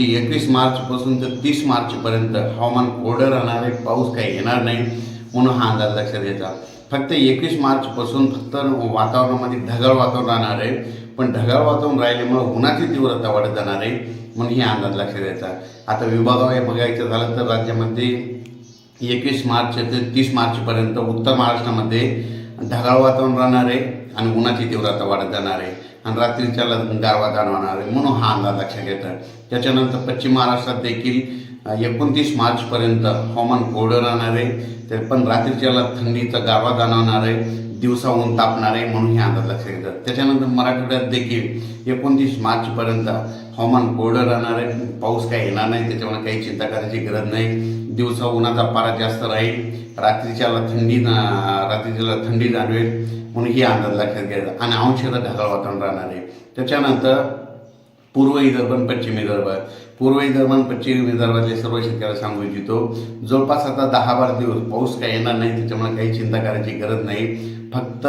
म्हणजे एकवीस मार्चपासून तर तीस मार्चपर्यंत हवामान कोरडं राहणार आहे पाऊस काही येणार नाही म्हणून हा अंदाज लक्षात घ्यायचा फक्त एकवीस मार्चपासून फक्त वातावरणामध्ये ढगाळ वातावरण राहणार आहे पण ढगाळ वातावरण राहिल्यामुळे उन्हाची तीव्रता वाढत जाणार आहे म्हणून हे अंदाज लक्षात द्यायचा आता विभागावर बघायचं झालं तर राज्यामध्ये एकवीस मार्च ते तीस मार्चपर्यंत उत्तर महाराष्ट्रामध्ये ढगाळ वातावरण राहणार आहे आणि उन्हाची तीव्रता वाढत जाणार आहे आणि रात्रीच्या गारवा जाणवणार आहे म्हणून हा अंदाज लक्षात घेतात त्याच्यानंतर पश्चिम महाराष्ट्रात देखील एकोणतीस मार्चपर्यंत हवामान कोरडं राहणार आहे ते पण रात्रीच्याला थंडीचा गारवा जाणवणार आहे दिवसा ऊन तापणार आहे म्हणून हे अंदाज लक्षात घेतात त्याच्यानंतर मराठवाड्यात देखील एकोणतीस मार्चपर्यंत हवामान कोरडं राहणार. आहे पाऊस काही येणार नाही त्याच्यामुळे काही चिंता करायची गरज नाही. दिवसा उन्हाचा पारा जास्त राहील रात्रीच्याला थंडी रात्रीच्याला थंडी जाणवेल म्हणून ही अंदाज लक्षात घ्यायचा आणि अंशतः ढगाळ वातावरण राहणार आहे. त्याच्यानंतर पूर्व विदर्भ आणि पश्चिम विदर्भ. पूर्व विदर्भ आणि पश्चिम विदर्भातले सर्व शेतकऱ्याला सांगू इच्छितो जवळपास आता दहा बारा दिवस पाऊस काही येणार नाही त्याच्यामुळे काही चिंता करायची गरज नाही. फक्त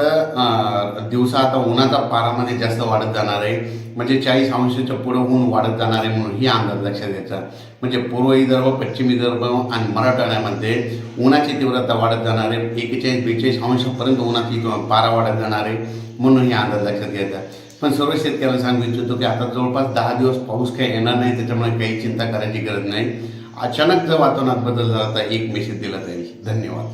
दिवसा आता उन्हाचा पारामध्ये जास्त वाढत जाणार आहे. म्हणजे चाळीस अंशाच्या पुढं ऊन वाढत जाणार आहे म्हणून ही अंदाज लक्षात द्यायचा म्हणजे पूर्व विदर्भ पश्चिम विदर्भ आणि मराठवाड्यामध्ये उन्हाची तीव्रता वाढत जाणार आहे. एकेचाळीस बेचाळीस अंशापर्यंत उन्हाची पारा वाढत जाणार आहे म्हणून ही अंदाज लक्षात घ्यायचा. पण सर्व शेतकऱ्यांना सांगू इच्छितो की आता जवळपास दहा दिवस पाऊस काही येणार नाही त्याच्यामुळे काही चिंता करायची गरज नाही. अचानक जर वातावरणात बदल झाला तर एक मेसेज दिला जाईल. धन्यवाद.